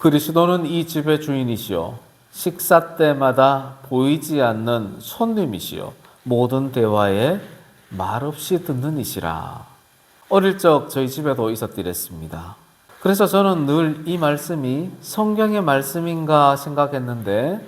그리스도는 이 집의 주인이시요 식사 때마다 보이지 않는 손님이시요 모든 대화에 말없이 듣는 이시라. 어릴 적 저희 집에도 있었더랬습니다. 그래서 저는 늘 이 말씀이 성경의 말씀인가 생각했는데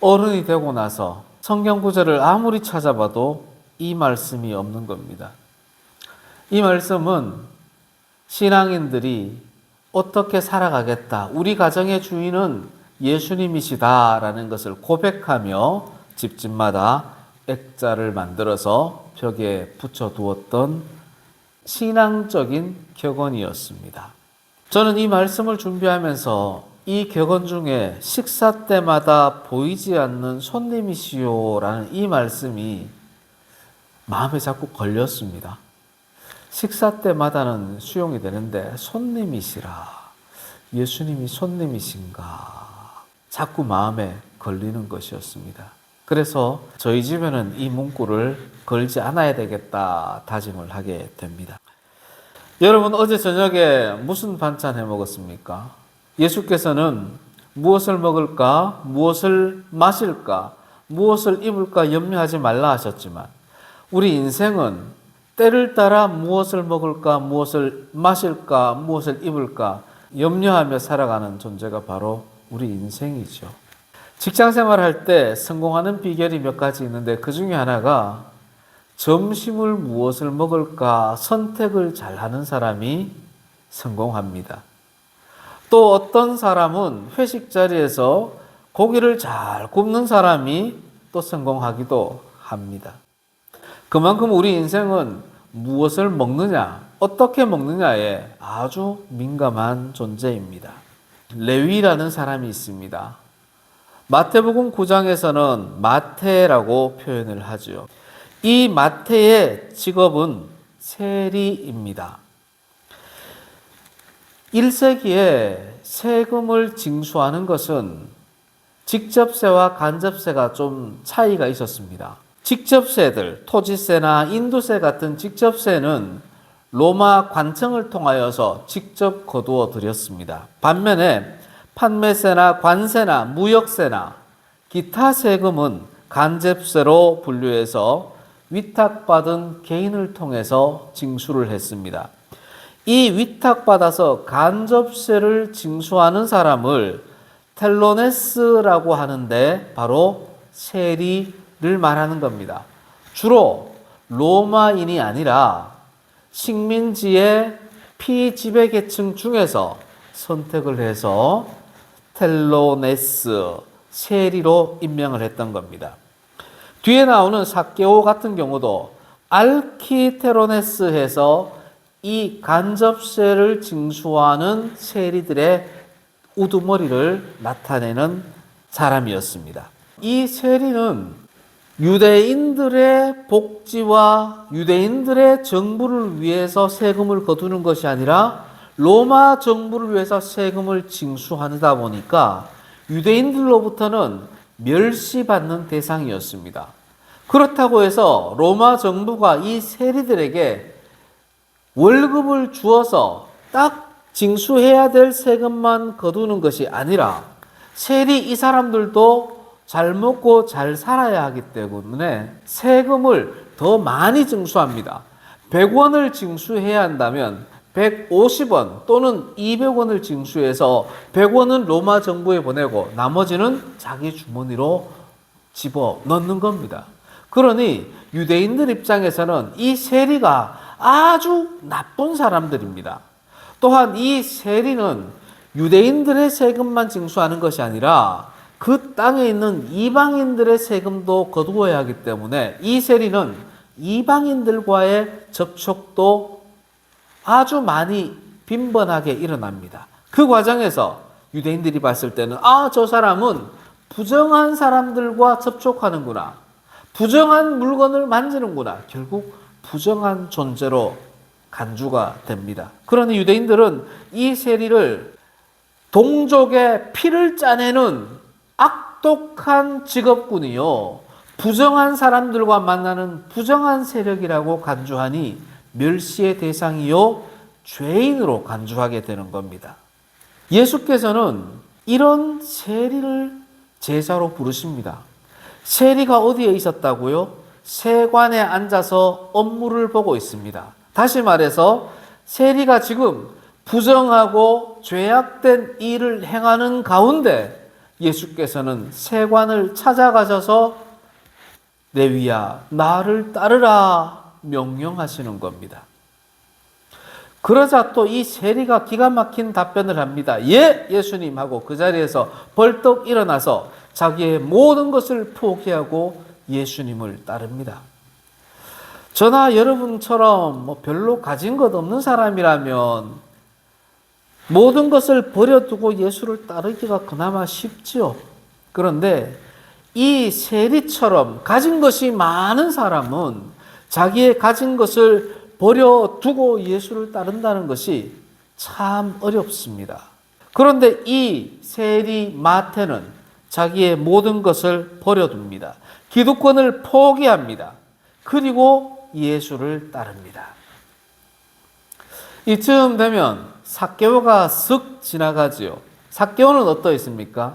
어른이 되고 나서 성경 구절을 아무리 찾아봐도 이 말씀이 없는 겁니다. 이 말씀은 신앙인들이 어떻게 살아가겠다. 우리 가정의 주인은 예수님이시다라는 것을 고백하며 집집마다 액자를 만들어서 벽에 붙여 두었던 신앙적인 격언이었습니다. 저는 이 말씀을 준비하면서 이 격언 중에 식사 때마다 보이지 않는 손님이시오라는 이 말씀이 마음에 자꾸 걸렸습니다. 식사 때마다는 수용이 되는데 손님이시라. 예수님이 손님이신가. 자꾸 마음에 걸리는 것이었습니다. 그래서 저희 집에는 이 문구를 걸지 않아야 되겠다 다짐을 하게 됩니다. 여러분 어제 저녁에 무슨 반찬 해 먹었습니까? 예수께서는 무엇을 먹을까, 무엇을 마실까, 무엇을 입을까 염려하지 말라 하셨지만 우리 인생은 때를 따라 무엇을 먹을까, 무엇을 마실까, 무엇을 입을까 염려하며 살아가는 존재가 바로 우리 인생이죠. 직장 생활할 때 성공하는 비결이 몇 가지 있는데 그 중에 하나가 점심을 무엇을 먹을까 선택을 잘 하는 사람이 성공합니다. 또 어떤 사람은 회식 자리에서 고기를 잘 굽는 사람이 또 성공하기도 합니다. 그만큼 우리 인생은 무엇을 먹느냐, 어떻게 먹느냐에 아주 민감한 존재입니다. 레위라는 사람이 있습니다. 마태복음 9장에서는 마태라고 표현을 하죠. 이 마태의 직업은 세리입니다. 1세기에 세금을 징수하는 것은 직접세와 간접세가 좀 차이가 있었습니다. 직접세들, 토지세나 인도세 같은 직접세는 로마 관청을 통하여서 직접 거두어 드렸습니다. 반면에 판매세나 관세나 무역세나 기타 세금은 간접세로 분류해서 위탁받은 개인을 통해서 징수를 했습니다. 이 위탁받아서 간접세를 징수하는 사람을 텔로네스라고 하는데 바로 세리를 말하는 겁니다. 주로 로마인이 아니라 식민지의 피지배계층 중에서 선택을 해서 텔로네스, 세리로 임명을 했던 겁니다. 뒤에 나오는 사케오 같은 경우도 알키테로네스에서 이 간접세를 징수하는 세리들의 우두머리를 나타내는 사람이었습니다. 이 세리는 유대인들의 복지와 유대인들의 정부를 위해서 세금을 거두는 것이 아니라 로마 정부를 위해서 세금을 징수하다 보니까 유대인들로부터는 멸시받는 대상이었습니다. 그렇다고 해서 로마 정부가 이 세리들에게 월급을 주어서 딱 징수해야 될 세금만 거두는 것이 아니라 세리 이 사람들도 잘 먹고 잘 살아야 하기 때문에 세금을 더 많이 징수합니다. 100원을 징수해야 한다면 150원 또는 200원을 징수해서 100원은 로마 정부에 보내고 나머지는 자기 주머니로 집어 넣는 겁니다. 그러니 유대인들 입장에서는 이 세리가 아주 나쁜 사람들입니다. 또한 이 세리는 유대인들의 세금만 징수하는 것이 아니라 그 땅에 있는 이방인들의 세금도 거두어야 하기 때문에 이 세리는 이방인들과의 접촉도 아주 많이 빈번하게 일어납니다. 그 과정에서 유대인들이 봤을 때는 아, 저 사람은 부정한 사람들과 접촉하는구나. 부정한 물건을 만지는구나. 결국 부정한 존재로 간주가 됩니다. 그러니 유대인들은 이 세리를 동족의 피를 짜내는 악독한 직업군이요. 부정한 사람들과 만나는 부정한 세력이라고 간주하니 멸시의 대상이요. 죄인으로 간주하게 되는 겁니다. 예수께서는 이런 세리를 제자로 부르십니다. 세리가 어디에 있었다고요? 세관에 앉아서 업무를 보고 있습니다. 다시 말해서 세리가 지금 부정하고 죄악된 일을 행하는 가운데 예수께서는 세관을 찾아가셔서 레위야 나를 따르라 명령하시는 겁니다. 그러자 또 이 세리가 기가 막힌 답변을 합니다. 예, 예수님 하고 그 자리에서 벌떡 일어나서 자기의 모든 것을 포기하고 예수님을 따릅니다. 저나 여러분처럼 뭐 별로 가진 것 없는 사람이라면 모든 것을 버려두고 예수를 따르기가 그나마 쉽죠. 그런데 이 세리처럼 가진 것이 많은 사람은 자기의 가진 것을 버려두고 예수를 따른다는 것이 참 어렵습니다. 그런데 이 세리 마태는 자기의 모든 것을 버려둡니다. 기득권을 포기합니다. 그리고 예수를 따릅니다. 이쯤 되면 사개오가 쓱 지나가지요. 사개오는 어떠했습니까?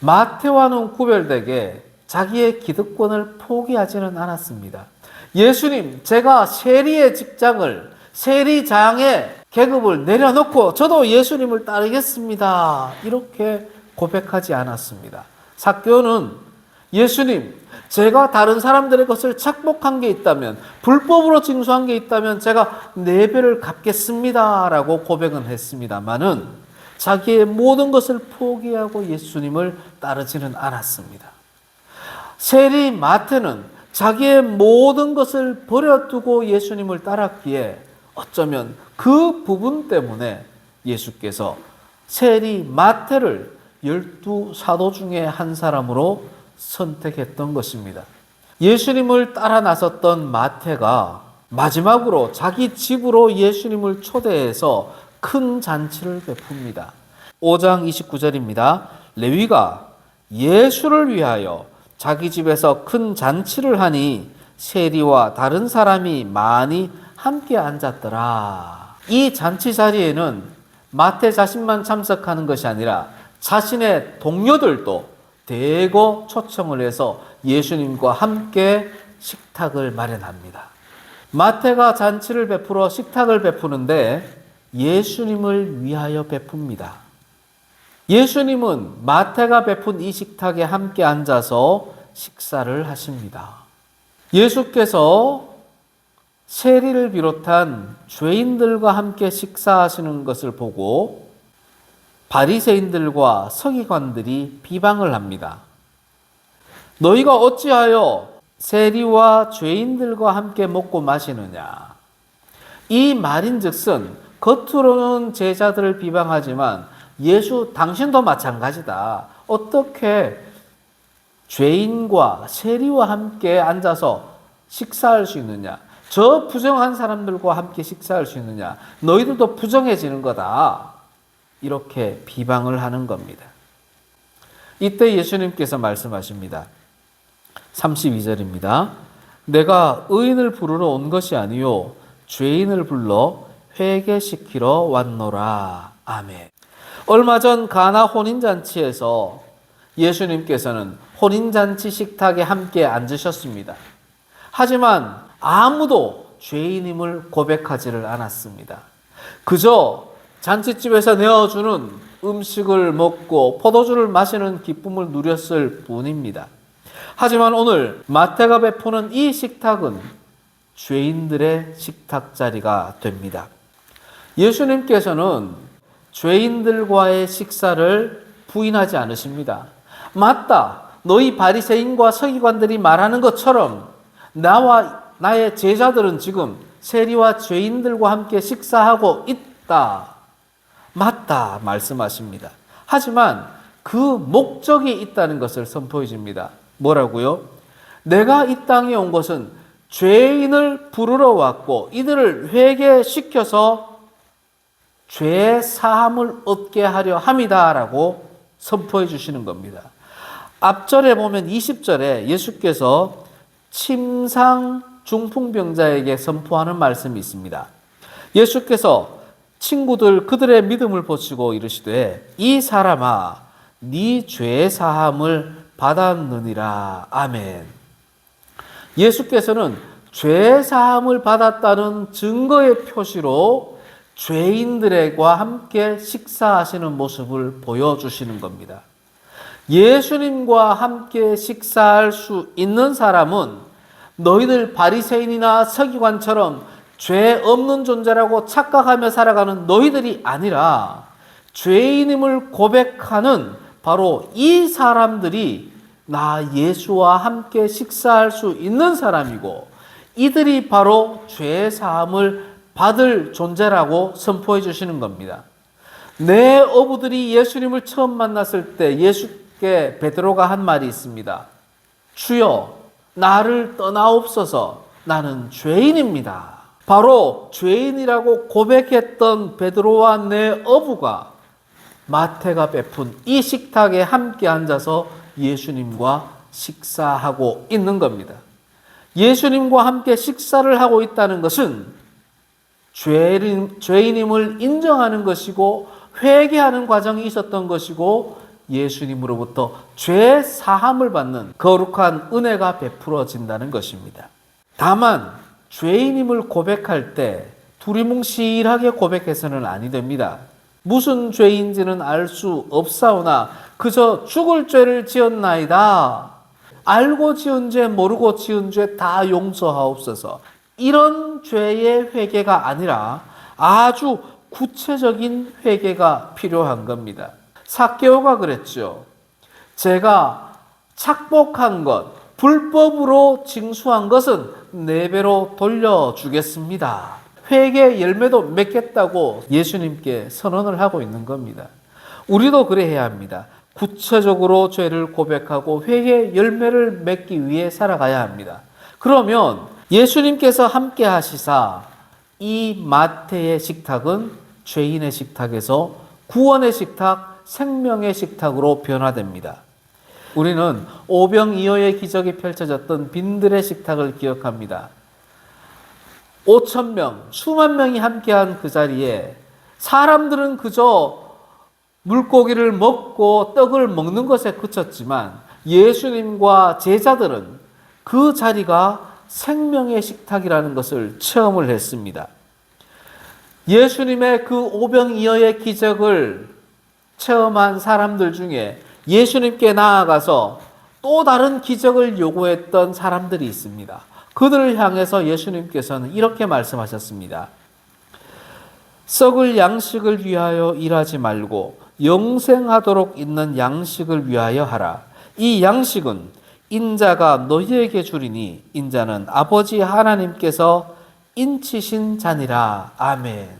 마태와는 구별되게 자기의 기득권을 포기하지는 않았습니다. 예수님, 제가 세리의 직장을 세리장의 계급을 내려놓고 저도 예수님을 따르겠습니다. 이렇게 고백하지 않았습니다. 사교는 예수님, 제가 다른 사람들의 것을 착복한 게 있다면, 불법으로 징수한 게 있다면 제가 네 배를 갚겠습니다. 라고 고백은 했습니다만은 자기의 모든 것을 포기하고 예수님을 따르지는 않았습니다. 세리 마태는 자기의 모든 것을 버려두고 예수님을 따랐기에 어쩌면 그 부분 때문에 예수께서 세리 마태를 열두 사도 중에 한 사람으로 선택했던 것입니다. 예수님을 따라 나섰던 마태가 마지막으로 자기 집으로 예수님을 초대해서 큰 잔치를 베풉니다. 5장 29절입니다. 레위가 예수를 위하여 자기 집에서 큰 잔치를 하니 세리와 다른 사람이 많이 함께 앉았더라. 이 잔치 자리에는 마태 자신만 참석하는 것이 아니라 자신의 동료들도 대거 초청을 해서 예수님과 함께 식탁을 마련합니다. 마태가 잔치를 베풀어 식탁을 베푸는데 예수님을 위하여 베풉니다. 예수님은 마태가 베푼 이 식탁에 함께 앉아서 식사를 하십니다. 예수께서 세리를 비롯한 죄인들과 함께 식사하시는 것을 보고 바리새인들과 서기관들이 비방을 합니다. 너희가 어찌하여 세리와 죄인들과 함께 먹고 마시느냐? 이 말인즉슨 겉으로는 제자들을 비방하지만 예수 당신도 마찬가지다. 어떻게 죄인과 세리와 함께 앉아서 식사할 수 있느냐? 저 부정한 사람들과 함께 식사할 수 있느냐? 너희들도 부정해지는 거다. 이렇게 비방을 하는 겁니다. 이때 예수님께서 말씀하십니다. 32절입니다. 내가 의인을 부르러 온 것이 아니요 죄인을 불러 회개시키러 왔노라. 아멘. 얼마 전 가나 혼인잔치에서 예수님께서는 혼인잔치 식탁에 함께 앉으셨습니다. 하지만 아무도 죄인임을 고백하지를 않았습니다. 그저 잔치집에서 내어주는 음식을 먹고 포도주를 마시는 기쁨을 누렸을 뿐입니다. 하지만 오늘 마태가 베푸는 이 식탁은 죄인들의 식탁 자리가 됩니다. 예수님께서는 죄인들과의 식사를 부인하지 않으십니다. 맞다. 너희 바리새인과 서기관들이 말하는 것처럼 나와 나의 제자들은 지금 세리와 죄인들과 함께 식사하고 있다. 맞다. 말씀하십니다. 하지만 그 목적이 있다는 것을 선포해 줍니다. 뭐라고요? 내가 이 땅에 온 것은 죄인을 부르러 왔고 이들을 회개시켜서 죄 사함을 얻게 하려 함이다라고 선포해 주시는 겁니다. 앞절에 보면 20절에 예수께서 침상 중풍병자에게 선포하는 말씀이 있습니다. 예수께서 친구들 그들의 믿음을 보시고 이르시되 이 사람아 네 죄 사함을 받았느니라 아멘. 예수께서는 죄 사함을 받았다는 증거의 표시로 죄인들과 함께 식사하시는 모습을 보여주시는 겁니다. 예수님과 함께 식사할 수 있는 사람은 너희들 바리새인이나 서기관처럼 죄 없는 존재라고 착각하며 살아가는 너희들이 아니라 죄인임을 고백하는 바로 이 사람들이 나 예수와 함께 식사할 수 있는 사람이고 이들이 바로 죄 사함을 받을 존재라고 선포해 주시는 겁니다. 내 어부들이 예수님을 처음 만났을 때 예수께 베드로가 한 말이 있습니다. 주여, 나를 떠나옵소서. 나는 죄인입니다. 바로 죄인이라고 고백했던 베드로와 내 어부가 마태가 베푼 이 식탁에 함께 앉아서 예수님과 식사하고 있는 겁니다. 예수님과 함께 식사를 하고 있다는 것은 죄인, 죄인임을 인정하는 것이고 회개하는 과정이 있었던 것이고 예수님으로부터 죄 사함을 받는 거룩한 은혜가 베풀어진다는 것입니다. 다만 죄인임을 고백할 때 두리뭉실하게 고백해서는 아니 됩니다. 무슨 죄인지는 알 수 없사오나 그저 죽을 죄를 지었나이다. 알고 지은 죄 모르고 지은 죄 다 용서하옵소서. 이런 죄의 회개가 아니라 아주 구체적인 회개가 필요한 겁니다. 사케오가 그랬죠. 제가 착복한 것, 불법으로 징수한 것은 네 배로 돌려주겠습니다. 회개 열매도 맺겠다고 예수님께 선언을 하고 있는 겁니다. 우리도 그래 해야 합니다. 구체적으로 죄를 고백하고 회개 열매를 맺기 위해 살아가야 합니다. 그러면 예수님께서 함께 하시사 이 마태의 식탁은 죄인의 식탁에서 구원의 식탁, 생명의 식탁으로 변화됩니다. 우리는 오병이어의 기적이 펼쳐졌던 빈들의 식탁을 기억합니다. 5천 명, 수만 명이 함께한 그 자리에 사람들은 그저 물고기를 먹고 떡을 먹는 것에 그쳤지만 예수님과 제자들은 그 자리가 생명의 식탁이라는 것을 체험을 했습니다. 예수님의 그 오병이어의 기적을 체험한 사람들 중에 예수님께 나아가서 또 다른 기적을 요구했던 사람들이 있습니다. 그들을 향해서 예수님께서는 이렇게 말씀하셨습니다. 썩을 양식을 위하여 일하지 말고 영생하도록 있는 양식을 위하여 하라. 이 양식은 인자가 너희에게 주리니 인자는 아버지 하나님께서 인치신 자니라. 아멘.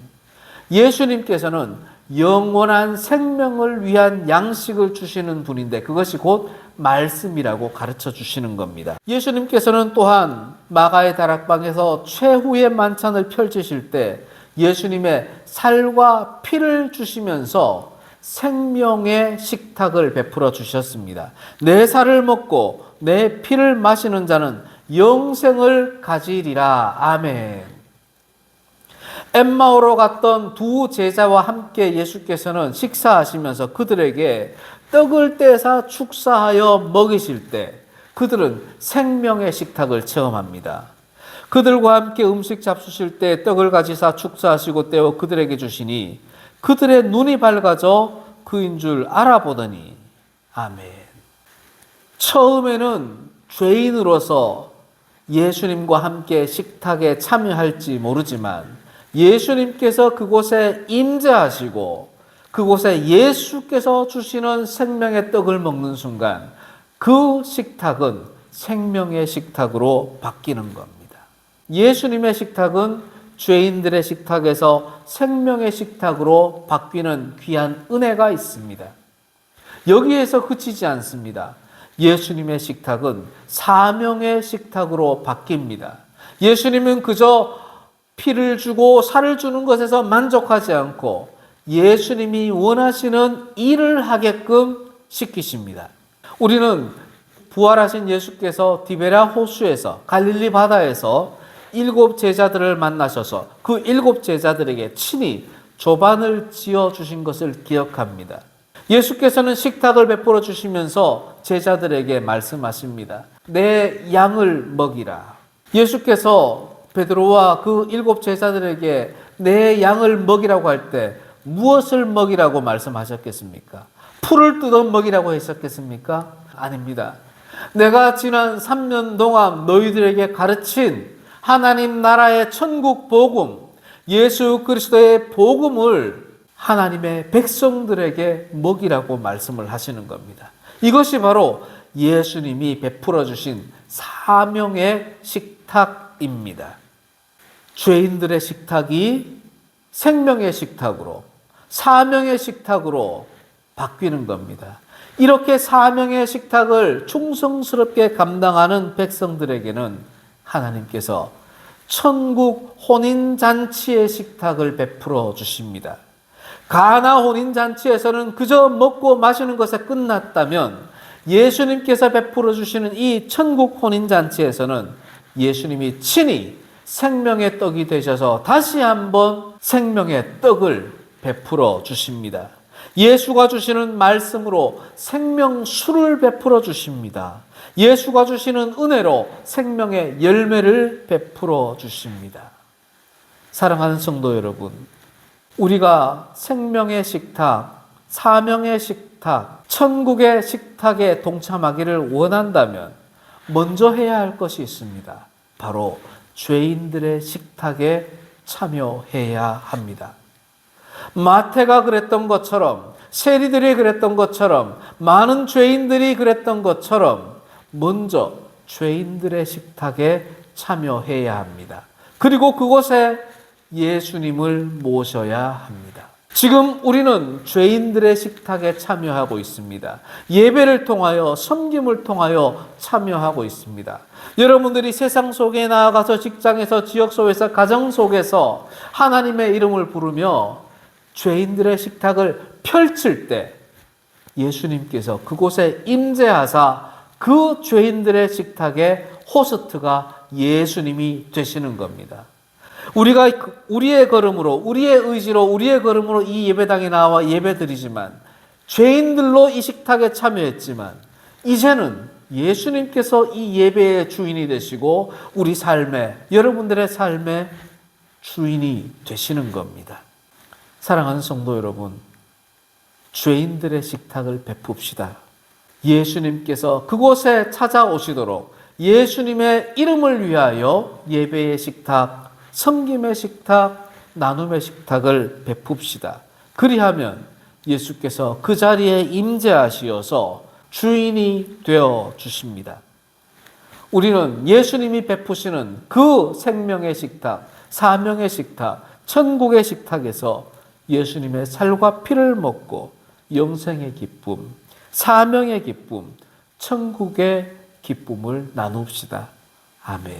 예수님께서는 영원한 생명을 위한 양식을 주시는 분인데 그것이 곧 말씀이라고 가르쳐 주시는 겁니다. 예수님께서는 또한 마가의 다락방에서 최후의 만찬을 펼치실 때 예수님의 살과 피를 주시면서 생명의 식탁을 베풀어 주셨습니다. 내 살을 먹고 내 피를 마시는 자는 영생을 가지리라. 아멘. 엠마오로 갔던 두 제자와 함께 예수께서는 식사하시면서 그들에게 떡을 떼사 축사하여 먹이실 때 그들은 생명의 식탁을 체험합니다. 그들과 함께 음식 잡수실 때 떡을 가지사 축사하시고 떼어 그들에게 주시니 그들의 눈이 밝아져 그인 줄 알아보더니 아멘. 처음에는 죄인으로서 예수님과 함께 식탁에 참여할지 모르지만 예수님께서 그곳에 임재하시고 그곳에 예수께서 주시는 생명의 떡을 먹는 순간 그 식탁은 생명의 식탁으로 바뀌는 겁니다. 예수님의 식탁은 죄인들의 식탁에서 생명의 식탁으로 바뀌는 귀한 은혜가 있습니다. 여기에서 그치지 않습니다. 예수님의 식탁은 사명의 식탁으로 바뀝니다. 예수님은 그저 피를 주고 살을 주는 것에서 만족하지 않고 예수님이 원하시는 일을 하게끔 시키십니다. 우리는 부활하신 예수께서 디베라 호수에서 갈릴리 바다에서 일곱 제자들을 만나셔서 그 일곱 제자들에게 친히 조반을 지어 주신 것을 기억합니다. 예수께서는 식탁을 베풀어 주시면서 제자들에게 말씀하십니다. 내 양을 먹이라. 예수께서 베드로와 그 일곱 제자들에게 내 양을 먹이라고 할 때 무엇을 먹이라고 말씀하셨겠습니까? 풀을 뜯어 먹이라고 하셨겠습니까? 아닙니다. 내가 지난 3년 동안 너희들에게 가르친 하나님 나라의 천국 복음, 예수 그리스도의 복음을 하나님의 백성들에게 먹이라고 말씀을 하시는 겁니다. 이것이 바로 예수님이 베풀어 주신 사명의 식탁입니다. 죄인들의 식탁이 생명의 식탁으로 사명의 식탁으로 바뀌는 겁니다. 이렇게 사명의 식탁을 충성스럽게 감당하는 백성들에게는 하나님께서 천국 혼인잔치의 식탁을 베풀어 주십니다. 가나 혼인잔치에서는 그저 먹고 마시는 것에 끝났다면 예수님께서 베풀어 주시는 이 천국 혼인잔치에서는 예수님이 친히 생명의 떡이 되셔서 다시 한번 생명의 떡을 베풀어 주십니다. 예수가 주시는 말씀으로 생명수를 베풀어 주십니다. 예수가 주시는 은혜로 생명의 열매를 베풀어 주십니다. 사랑하는 성도 여러분, 우리가 생명의 식탁, 사명의 식탁, 천국의 식탁에 동참하기를 원한다면 먼저 해야 할 것이 있습니다. 바로 죄인들의 식탁에 참여해야 합니다. 마태가 그랬던 것처럼 세리들이 그랬던 것처럼 많은 죄인들이 그랬던 것처럼 먼저 죄인들의 식탁에 참여해야 합니다. 그리고 그곳에 예수님을 모셔야 합니다. 지금 우리는 죄인들의 식탁에 참여하고 있습니다. 예배를 통하여 섬김을 통하여 참여하고 있습니다. 여러분들이 세상 속에 나아가서 직장에서 지역 속에서 가정 속에서 하나님의 이름을 부르며 죄인들의 식탁을 펼칠 때 예수님께서 그곳에 임재하사 그 죄인들의 식탁의 호스트가 예수님이 되시는 겁니다. 우리가 우리의 걸음으로 우리의 의지로 우리의 걸음으로 이 예배당에 나와 예배드리지만 죄인들로 이 식탁에 참여했지만 이제는 예수님께서 이 예배의 주인이 되시고 우리 삶의 여러분들의 삶의 주인이 되시는 겁니다. 사랑하는 성도 여러분, 죄인들의 식탁을 베풉시다. 예수님께서 그곳에 찾아오시도록 예수님의 이름을 위하여 예배의 식탁, 섬김의 식탁, 나눔의 식탁을 베풉시다. 그리하면 예수께서 그 자리에 임재하시어서 주인이 되어 주십니다. 우리는 예수님이 베푸시는 그 생명의 식탁, 사명의 식탁, 천국의 식탁에서 예수님의 살과 피를 먹고 영생의 기쁨, 사명의 기쁨, 천국의 기쁨을 나눕시다. 아멘.